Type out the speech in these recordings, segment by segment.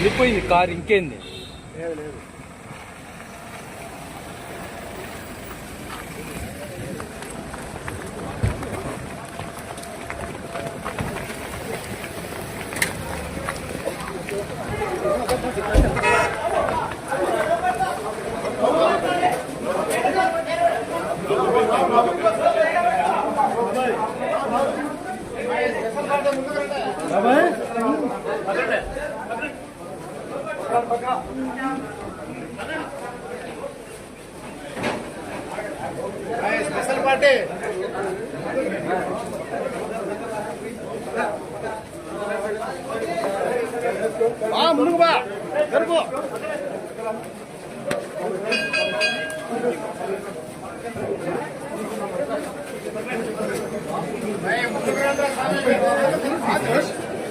వెళ్ళిపోయింది కారు ఇంకేంది? Special party हाँ मुनुक बा घर को मैं मुनुक रहा था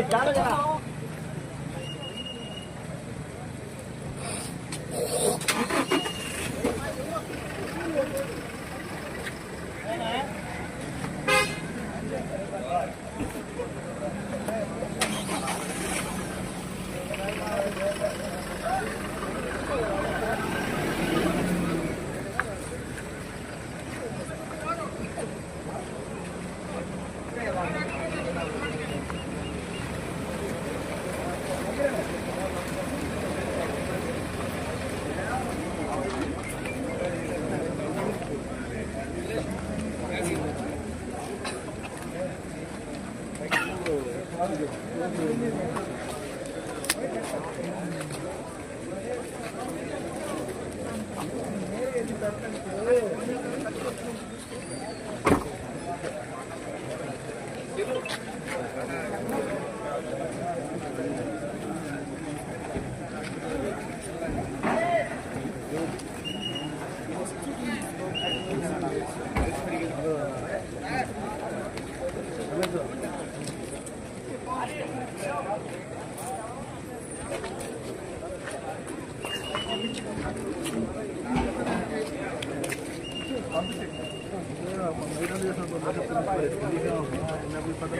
ali.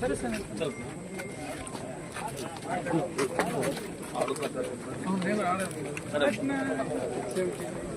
సరే సరే. ఆడు సార్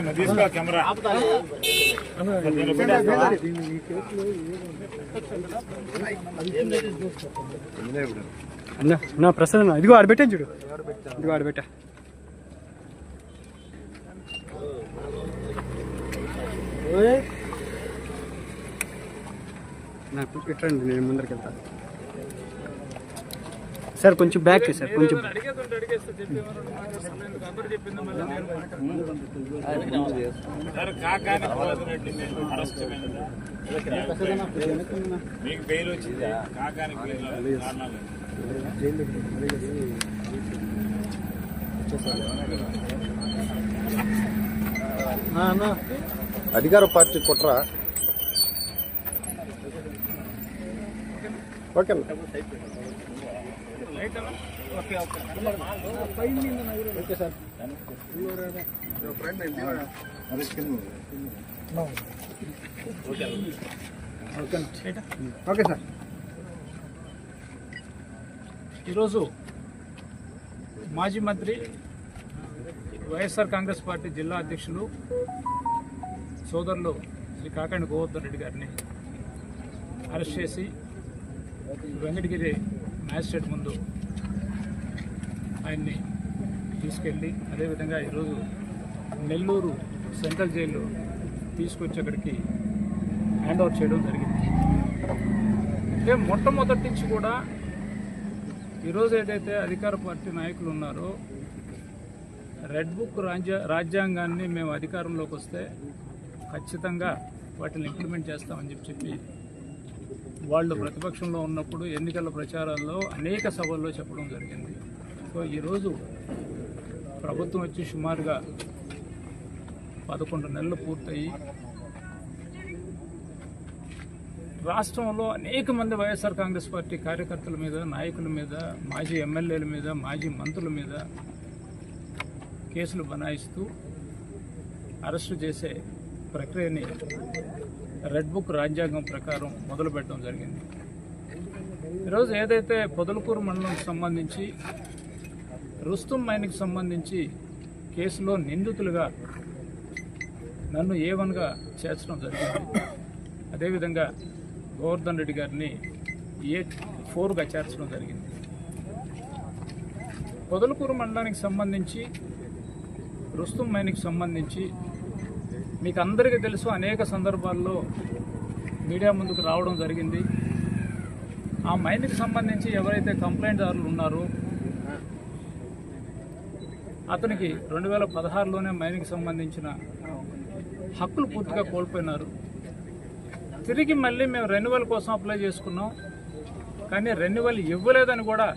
అది తీసుకో కెమెరా. అన్న నా ప్రసాద్ అన్న ఇదిగో ఆడబెట్టాను చూడు. ఇదిగో ఆడబెట్టా నాకు ఇట్రండి నేను ముందరికి వెళ్తాను సార్ కొంచెం బ్యాక్ సార్ కొంచెం మీకు బెయిల్ వచ్చిందా? కాకాని బెయిల్ కారణాలు అధికార పార్టీ కుట్ర. Okay okay sir okay sir ఈరోజు మాజీ మంత్రి వైఎస్ఆర్ కాంగ్రెస్ పార్టీ జిల్లా అధ్యక్షులు సోదరులు శ్రీ కాకండి గోవర్ధన్ రెడ్డి గారిని అరెస్ట్ చేసి వెంకటగిరి మ్యాజిస్ట్రేట్ ముందు ఆయన్ని తీసుకెళ్ళి అదేవిధంగా ఈరోజు నెల్లూరు సెంట్రల్ జైలు తీసుకొచ్చి అక్కడికి హ్యాండ్ ఓవర్ చేయడం జరిగింది. అంటే మొట్టమొదటి నుంచి కూడా ఈరోజు ఏదైతే అధికార పార్టీ నాయకులు ఉన్నారో రెడ్ బుక్ రాజ్య రాజ్యాంగాన్ని మేము అధికారంలోకి వస్తే ఖచ్చితంగా వాటిని ఇంప్లిమెంట్ చేస్తామని చెప్పి చెప్పి వాళ్ళు ప్రతిపక్షంలో ఉన్నప్పుడు ఎన్నికల ప్రచారాల్లో అనేక సభల్లో చెప్పడం జరిగింది. సో ఈరోజు ప్రభుత్వం వచ్చి సుమారుగా పదకొండు నెలలు పూర్తయి రాష్ట్రంలో అనేక మంది వైఎస్ఆర్ కాంగ్రెస్ పార్టీ కార్యకర్తల మీద నాయకుల మీద మాజీ ఎమ్మెల్యేల మీద మాజీ మంత్రుల మీద కేసులు బనాయిస్తూ అరెస్టు చేసే ప్రక్రియని రెడ్ బుక్ రాజ్యాంగం ప్రకారం మొదలుపెట్టడం జరిగింది. ఈరోజు ఏదైతే పొదలకూరు మండలంకి సంబంధించి రుస్తుం మైన్కి సంబంధించి కేసులో నిందితులుగా నన్ను ఏ వన్గా చేర్చడం జరిగింది. అదేవిధంగా గోవర్ధన్ రెడ్డి గారిని ఏ ఫోర్గా చేర్చడం జరిగింది. పొదలకూరు మండలానికి సంబంధించి రుస్తుం మైన్కి సంబంధించి మీకు అందరికీ తెలుసు అనేక సందర్భాల్లో మీడియా ముందుకు రావడం జరిగింది. ఆ మైన్కి సంబంధించి ఎవరైతే కంప్లైంట్దారులు ఉన్నారో అతనికి రెండు వేల పదహారులోనే మైన్కి సంబంధించిన హక్కులు పూర్తిగా కోల్పోయినారు. తిరిగి మళ్ళీ మేము రెన్యువల్ కోసం అప్లై చేసుకున్నాం. కానీ రెన్యువల్ ఇవ్వలేదని కూడా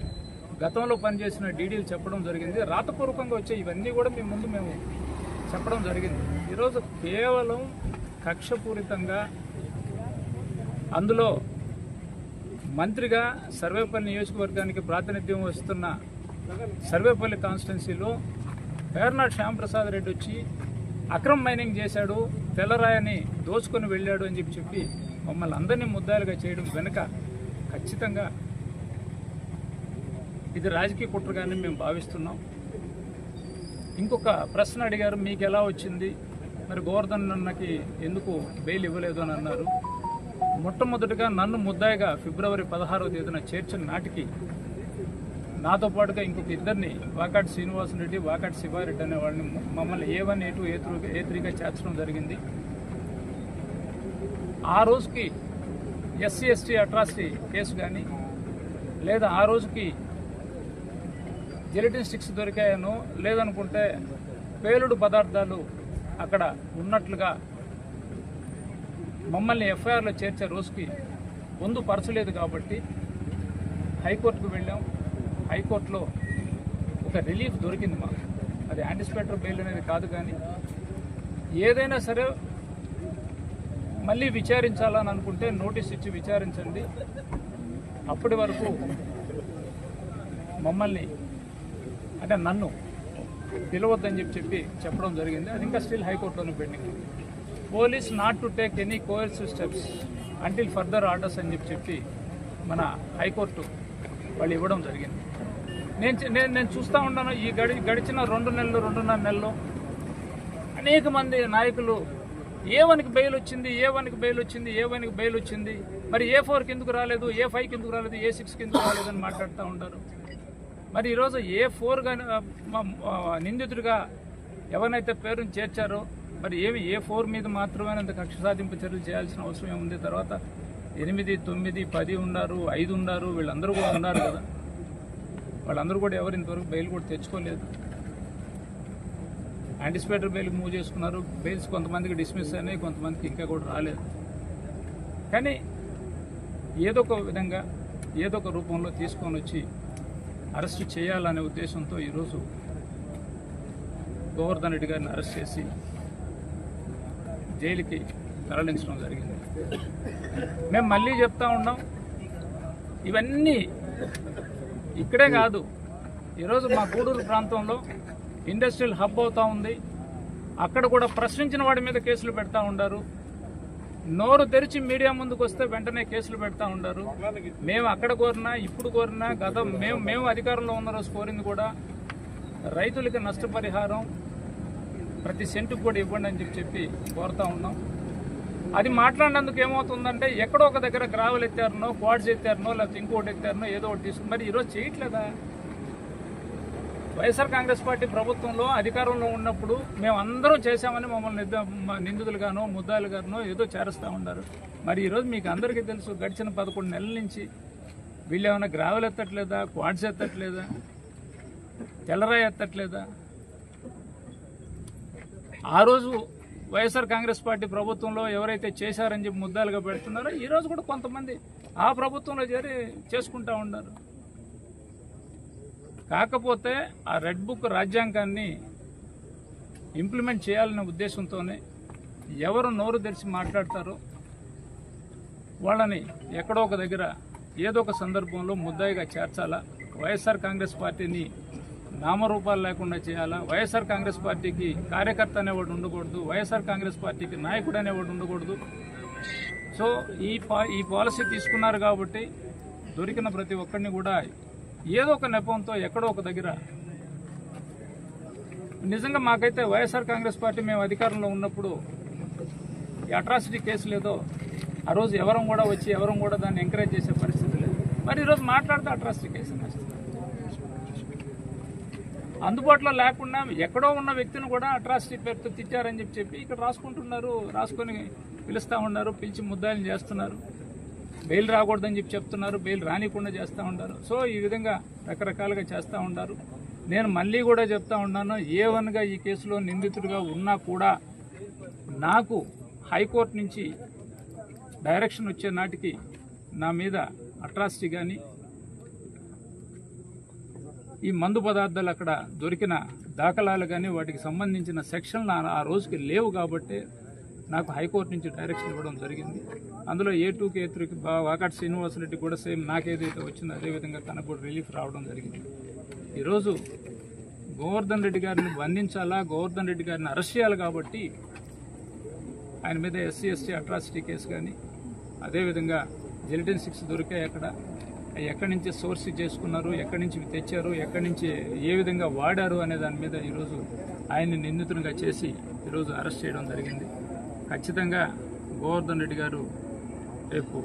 గతంలో పనిచేసిన డీడీలు చెప్పడం జరిగింది. రాతపూర్వకంగా వచ్చే ఇవన్నీ కూడా మీ ముందు మేము చెప్పడం జరిగింది. ఈరోజు కేవలం కక్షపూరితంగా అందులో మంత్రిగా సర్వేపల్లి నియోజకవర్గానికి ప్రాతినిధ్యం వస్తున్న సర్వేపల్లి కాన్స్టిట్యున్సీలో పేర్నాడు శ్యాంప్రసాద్ రెడ్డి వచ్చి అక్రమ్ మైనింగ్ చేశాడు తెల్లరాయని దోచుకొని వెళ్ళాడు అని చెప్పి చెప్పి మమ్మల్ని అందరినీ ముద్దాలుగా చేయడం వెనుక ఖచ్చితంగా ఇది రాజకీయ కుట్రగానే మేము భావిస్తున్నాం. ఇంకొక ప్రశ్న అడిగారు మీకు ఎలా వచ్చింది? మరి గోవర్ధన్ అన్నకి ఎందుకు బెయిల్ ఇవ్వలేదు అని అన్నారు. మొట్టమొదటిగా నన్ను ముద్దాయిగా ఫిబ్రవరి పదహారవ తేదీన చేర్చిన నాటికి నాతో పాటుగా ఇంకొక ఇద్దరిని వాకాటి శ్రీనివాసన్ రెడ్డి వాకాటి శివారెడ్డి అనే వాళ్ళని మమ్మల్ని A one A two A through A త్రీగా చేర్చడం జరిగింది. ఆ రోజుకి ఎస్సీ ఎస్టీ అట్రాసిటీ కేసు కానీ లేదా ఆ రోజుకి జెలటిన్ స్టిక్స్ దొరికాయను లేదనుకుంటే పేలుడు పదార్థాలు అక్కడ ఉన్నట్లుగా మమ్మల్ని ఎఫ్ఐఆర్లో చేర్చే రోజుకి ముందు పరచలేదు కాబట్టి హైకోర్టుకు వెళ్ళాం. హైకోర్టులో ఒక రిలీఫ్ దొరికింది మాకు. అది యాంటిసిపేటర్ బెయిల్ అనేది కాదు కానీ ఏదైనా సరే మళ్ళీ విచారించాలని అనుకుంటే నోటీస్ ఇచ్చి విచారించండి. అప్పటి వరకు మమ్మల్ని అంటే నన్ను పిలవద్దని చెప్పి చెప్పి చెప్పడం జరిగింది. అది ఇంకా still హైకోర్టులోనే pending police not to take any coercive steps until further orders అని చెప్పి చెప్పి మన హైకోర్టు వాళ్ళు ఇవ్వడం జరిగింది. నేను నేను నేను చూస్తూ ఉన్నాను ఈ గడి గడిచిన రెండు నెలలు రెండున్నర నెలలు అనేక మంది నాయకులు ఏ వన్కి బెయిల్ వచ్చింది ఏ వన్కి బెయిల్ వచ్చింది ఏ వన్కి బెయిల్ వచ్చింది మరి ఏ ఫోర్కి ఎందుకు రాలేదు ఏ ఫైవ్కి ఎందుకు రాలేదు ఏ సిక్స్కి ఎందుకు రాలేదు అని మాట్లాడుతూ ఉంటారు. మరి ఈరోజు ఏ ఫోర్ కానీ నిందితుడిగా ఎవరినైతే పేరుని చేర్చారో మరి ఏమి ఏ ఫోర్ మీద మాత్రమే అంత కక్ష సాధింపు చర్యలు చేయాల్సిన అవసరం ఏముంది? తర్వాత ఎనిమిది తొమ్మిది పది ఉన్నారు ఐదు ఉన్నారు వీళ్ళందరూ కూడా ఉన్నారు కదా. వాళ్ళందరూ కూడా ఎవరు ఇంతవరకు బెయిల్ కూడా తెచ్చుకోలేదు. యాంటిసిపేటర్ బెయిల్ మూవ్ చేసుకున్నారు. బెయిల్స్ కొంతమందికి డిస్మిస్ అయినాయి కొంతమందికి ఇంకా కూడా రాలేదు. కానీ ఏదో ఒక విధంగా ఏదో ఒక రూపంలో తీసుకొని వచ్చి అరెస్ట్ చేయాలనే ఉద్దేశంతో ఈరోజు గోవర్ధన్ రెడ్డి గారిని అరెస్ట్ చేసి జైలుకి తరలించడం జరిగింది. మేము మళ్ళీ చెప్తా ఉన్నాం ఇవన్నీ ఇక్కడే కాదు. ఈరోజు మా గూడూరు ప్రాంతంలో ఇండస్ట్రియల్ హబ్ అవుతా ఉంది. అక్కడ కూడా ప్రశ్నించిన వాడి మీద కేసులు పెడతా ఉండారు. నోరు తెరిచి మీడియా ముందుకు వస్తే వెంటనే కేసులు పెడతా ఉండారు. మేము అక్కడ కోరినా ఇప్పుడు కోరినా గత మేము మేము అధికారంలో ఉన్న రోజు కోరింది కూడా రైతులకి నష్టపరిహారం ప్రతి సెంటుకు కూడా ఇవ్వండి అని చెప్పి చెప్పి కోరుతా ఉన్నాం. అది మాట్లాడినందుకు ఏమవుతుందంటే ఎక్కడో ఒక దగ్గర గ్రావెల్ ఎత్తారనో క్వాడ్స్ ఎత్తారనో లేకపోతే ఇంకోటి ఎత్తారనో ఏదో ఒకటి తీసుకుని మరి ఈరోజు చేయట్లేదా? వైఎస్ఆర్ కాంగ్రెస్ పార్టీ ప్రభుత్వంలో అధికారంలో ఉన్నప్పుడు మేము అందరం చేశామని మమ్మల్ని నిద్ద- మ- నిందితులుగానో ముద్దాలుగానో ఏదో చేరుస్తూ ఉన్నారు. మరి ఈరోజు మీకు అందరికీ తెలుసు గడిచిన పదకొండు నెలల నుంచి వీళ్ళు ఏమైనా గ్రావెల్ ఎత్తట్లేదా క్వాడ్స్ ఎత్తట్లేదా తెల్లరాయి ఎత్తట్లేదా? ఆ రోజు వైఎస్ఆర్ కాంగ్రెస్ పార్టీ ప్రభుత్వంలో ఎవరైతే చేశారని చెప్పి ముద్దాలుగా పెడుతున్నారో ఈరోజు కూడా కొంతమంది ఆ ప్రభుత్వంలో చేరి చేసుకుంటా ఉన్నారు. కాకపోతే ఆ రెడ్ బుక్ రాజ్యాంగాన్ని ఇంప్లిమెంట్ చేయాలనే ఉద్దేశంతోనే ఎవరు నోరు తెరిచి మాట్లాడతారో వాళ్ళని ఎక్కడో ఒక దగ్గర ఏదో ఒక సందర్భంలో ముద్దాయిగా చేర్చాలా? వైఎస్ఆర్ కాంగ్రెస్ పార్టీని నామరూపాలు లేకుండా చేయాలా? వైఎస్ఆర్ కాంగ్రెస్ పార్టీకి కార్యకర్త అనేవాడు ఉండకూడదు. వైఎస్ఆర్ కాంగ్రెస్ పార్టీకి నాయకుడు అనేవాడు ఉండకూడదు. సో ఈ పా ఈ పాలసీ తీసుకున్నారు కాబట్టి దొరికిన ప్రతి ఒక్కరిని కూడా ఏదో ఒక నెపంతో ఎక్కడో ఒక దగ్గర. నిజంగా మాకైతే వైఎస్ఆర్ కాంగ్రెస్ పార్టీ మేము అధికారంలో ఉన్నప్పుడు ఈ అట్రాసిటీ కేసు లేదో ఆ రోజు ఎవరం కూడా వచ్చి ఎవరం కూడా దాన్ని ఎంకరేజ్ చేసే పరిస్థితి లేదు. మరి ఈరోజు మాట్లాడితే అట్రాసిటీ కేసు అందుబాటులో లేకుండా ఎక్కడో ఉన్న వ్యక్తిని కూడా అట్రాసిటీ పేరుతో తిట్టారని చెప్పి చెప్పి ఇక్కడ రాసుకుంటున్నారు రాసుకొని పిలుస్తూ ఉన్నారు పిలిచి ముద్దాయిలు చేస్తున్నారు. బెయిల్ రాకూడదని చెప్పి చెప్తున్నారు బెయిల్ రానికుండా చేస్తూ ఉంటారు సో ఈ విధంగా రకరకాలుగా చేస్తూ ఉంటారు నేను మళ్ళీ కూడా చెప్తా ఉన్నాను ఏ వన్గా ఈ కేసులో నిందితుడిగా ఉన్నా కూడా నాకు హైకోర్టు నుంచి డైరెక్షన్ వచ్చే నాటికి నా మీద అట్రాసిటీ కానీ ఈ మందు పదార్థాలు అక్కడ దొరికిన దాఖలాలు కానీ వాటికి సంబంధించిన సెక్షన్లు ఆ- ఆ రోజుకి లేవు కాబట్టి నాకు హైకోర్టు నుంచి డైరెక్షన్ ఇవ్వడం జరిగింది. అందులో ఏ టూకి ఏ త్రీకి వాకాటి శ్రీనివాసరెడ్డి కూడా సేమ్ నాకేదైతే వచ్చిందో అదేవిధంగా తనకు కూడా రిలీఫ్ రావడం జరిగింది. ఈరోజు గోవర్ధన్ రెడ్డి గారిని బంధించాలా? గోవర్ధన్ రెడ్డి గారిని అరెస్ట్ చేయాలి కాబట్టి ఆయన మీద ఎస్సీ ఎస్టీ అట్రాసిటీ కేసు కానీ అదేవిధంగా జిలిటిన్ సిక్స్ దొరికాయి అక్కడ. ఎక్కడి నుంచి సోర్స్ చేసుకున్నారు? ఎక్కడి నుంచి తెచ్చారు? ఎక్కడి నుంచి ఏ విధంగా వాడారు అనే దాని మీద ఈరోజు ఆయన్ని నిందితునిగా చేసి ఈరోజు అరెస్ట్ చేయడం జరిగింది. ఖచ్చితంగా గోవర్ధన్ రెడ్డి గారు రేపు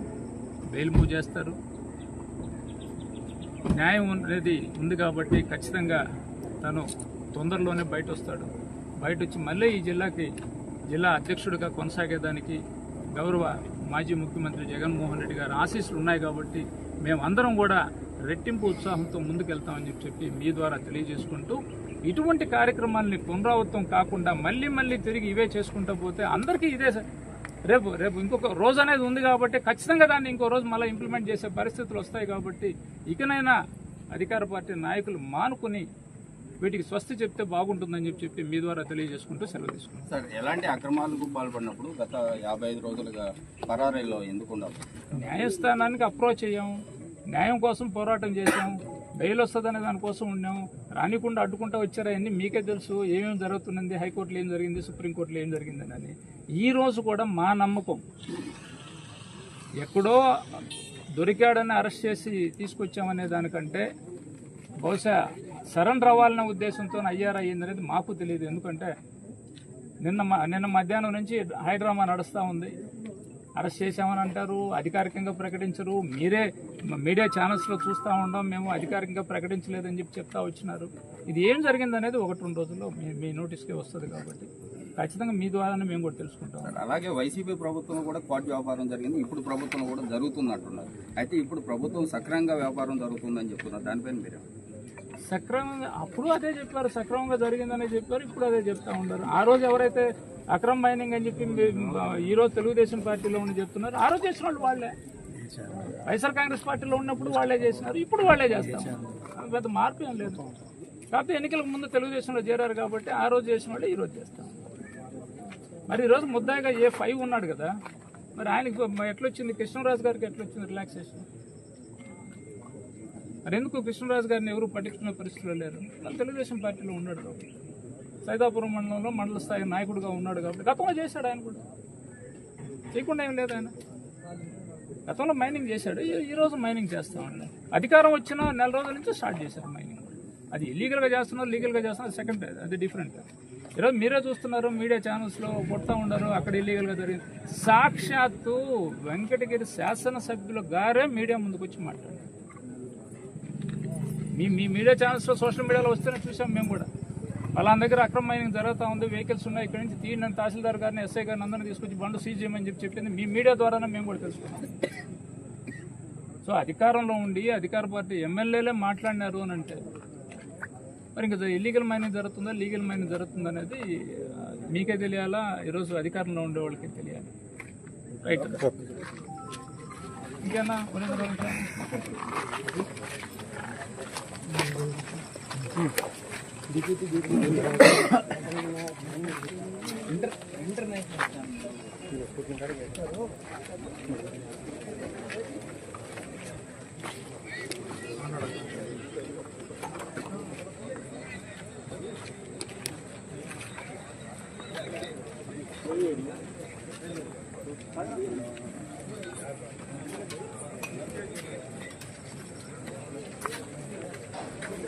బెయిల్ మూవ్ చేస్తారు. న్యాయం అనేది ఉంది కాబట్టి ఖచ్చితంగా తను తొందరలోనే బయట వస్తాడు. బయట వచ్చి మళ్ళీ ఈ జిల్లాకి జిల్లా అధ్యక్షుడిగా కొనసాగేదానికి గౌరవ మాజీ ముఖ్యమంత్రి జగన్మోహన్ రెడ్డి గారి ఆశీస్సులు ఉన్నాయి కాబట్టి మేమందరం కూడా రెట్టింపు ఉత్సాహంతో ముందుకెళ్తామని చెప్పి చెప్పి మీ ద్వారా తెలియజేసుకుంటూ ఇటువంటి కార్యక్రమాల్ని పునరావృతం కాకుండా మళ్ళీ మళ్ళీ తిరిగి ఇవే చేసుకుంటూ పోతే అందరికీ ఇదే రేపు రేపు ఇంకొక రోజు అనేది ఉంది కాబట్టి ఖచ్చితంగా దాన్ని ఇంకో రోజు మళ్ళీ ఇంప్లిమెంట్ చేసే పరిస్థితులు వస్తాయి కాబట్టి ఇకనైనా అధికార పార్టీ నాయకులు మానుకుని వీటికి స్వస్తి చెప్తే బాగుంటుందని చెప్పి చెప్పి మీ ద్వారా తెలియజేసుకుంటూ సెలవు తీసుకుంటాం సార్ ఎలాంటి అక్రమాలకు పాల్పడినప్పుడు గత యాభై ఐదు రోజులుగా పరారీలో ఎందుకు న్యాయస్థానానికి అప్రోచ్ అయ్యాం. న్యాయం కోసం పోరాటం చేశాం. బెయిల్ వస్తుందనే దానికోసం ఉన్నాం. రానికుండా అడ్డుకుంటా వచ్చారా అన్ని మీకే తెలుసు. ఏమేమి జరుగుతున్నది హైకోర్టులో ఏం జరిగింది? సుప్రీంకోర్టులో ఏం జరిగిందని. అని ఈ రోజు కూడా మా నమ్మకం. ఎక్కడో దొరికాడని అరెస్ట్ చేసి తీసుకొచ్చామనే దానికంటే బహుశా సరెండర్ అవ్వాలనే ఉద్దేశంతో అయ్యారు అయ్యిందనేది మాకు తెలియదు. ఎందుకంటే నిన్న మ- నిన్న మధ్యాహ్నం నుంచి హైడ్రామా నడుస్తూ ఉంది. అరెస్ట్ చేశామని అంటారు అధికారికంగా ప్రకటించరు. మీరే మీడియా ఛానల్స్లో చూస్తూ ఉండడం మేము అధికారికంగా ప్రకటించలేదని చెప్పి చెప్తా వచ్చినారు. ఇది ఏం జరిగిందనేది ఒకటి రెండు రోజుల్లో మీ మీ నోటీస్కే వస్తుంది కాబట్టి. ఖచ్చితంగా మీ ద్వారానే మేము కూడా తెలుసుకుంటాం. అలాగే వైసీపీ ప్రభుత్వం కూడా క్వాడ్ వ్యాపారం జరిగింది. ఇప్పుడు ప్రభుత్వం కూడా జరుగుతుంది అంటున్నారు అయితే ఇప్పుడు ప్రభుత్వం సక్రమంగా వ్యాపారం జరుగుతుందని చెప్తున్నారు. దానిపైన మీరు. సక్రమంగా అప్పుడు అదే చెప్పారు. సక్రమంగా జరిగిందనే చెప్పారు. ఇప్పుడు అదే చెప్తా ఉన్నారు. ఆ రోజు ఎవరైతే అక్రమ్ మైనింగ్ అని చెప్పి మీ- ఈ రోజు తెలుగుదేశం పార్టీలో ఉండి చెప్తున్నారు ఆ రోజు చేసిన వాళ్ళు వాళ్ళే. వైఎస్ఆర్ కాంగ్రెస్ పార్టీలో ఉన్నప్పుడు వాళ్ళే చేసినారు. ఇప్పుడు వాళ్ళే చేస్తాం పెద్ద మార్పు ఏం లేదు. కాకపోతే ఎన్నికలకు ముందు తెలుగుదేశంలో చేరారు కాబట్టి ఆ రోజు చేసిన వాళ్ళు ఈ రోజు చేస్తాం మరి ఈరోజు ముద్దాయిగా ఏ ఫైవ్ ఉన్నాడు కదా మరి ఆయనకి ఎట్లొచ్చింది? కృష్ణరాజు గారికి ఎట్లొచ్చింది రిలాక్సేషన్ మరి ఎందుకు కృష్ణరాజు గారిని ఎవరు పట్టించుకునే పరిస్థితిలో లేరు? వాళ్ళు తెలుగుదేశం పార్టీలో ఉన్నాడు కాబట్టి. సైదాపురం మండలంలో మండల స్థాయి నాయకుడిగా ఉన్నాడు కాబట్టి. గతంలో చేశాడు ఆయన కూడా. చేయకుండా ఏం లేదు ఆయన. గతంలో మైనింగ్ చేశాడు. ఈ- రోజు మైనింగ్ చేస్తామండి అధికారం వచ్చిన నెల రోజుల నుంచి స్టార్ట్ చేశారు మైనింగ్ అది ఇల్లీగల్గా చేస్తున్నారు లీగల్గా చేస్తున్నారు సెకండ్ అది డిఫరెంట్ ఈరోజు మీరే చూస్తున్నారు మీడియా ఛానల్స్లో కొడతా ఉన్నారు అక్కడ ఇల్లీగల్గా జరిగింది. సాక్షాత్తు వెంకటగిరి శాసనసభ్యులు గారే మీడియా ముందుకు వచ్చి మాట్లాడారు. మీ మీ మీడియా ఛానల్స్లో సోషల్ మీడియాలో వస్తేనే చూసాం మేము కూడా. వాళ్ళ దగ్గర అక్రమ మైనింగ్ జరుగుతూ ఉంది వెహికల్స్ ఉన్నాయి ఇక్కడ నుంచి తీయండి తహసీల్దార్ గారిని ఎస్ఐ గారిని అందరినీ తీసుకొచ్చి బండ్లు సీజ్ చేయమని చెప్పి చెప్పింది. మీ మీడియా ద్వారానే మేము కూడా తెలుసుకున్నాం. సో అధికారంలో ఉండి అధికార పార్టీ ఎమ్మెల్యేలే మాట్లాడినారు అని అంటే మరి ఇంకా ఇల్లీగల్ మైనింగ్ జరుగుతుందా? లీగల్ మైనింగ్ జరుగుతుందా అనేది మీకే తెలియాలా? ఈరోజు అధికారంలో ఉండే వాళ్ళకి తెలియాలి? రైట్ ఇంకేనా? ఇంటర్నేషనల్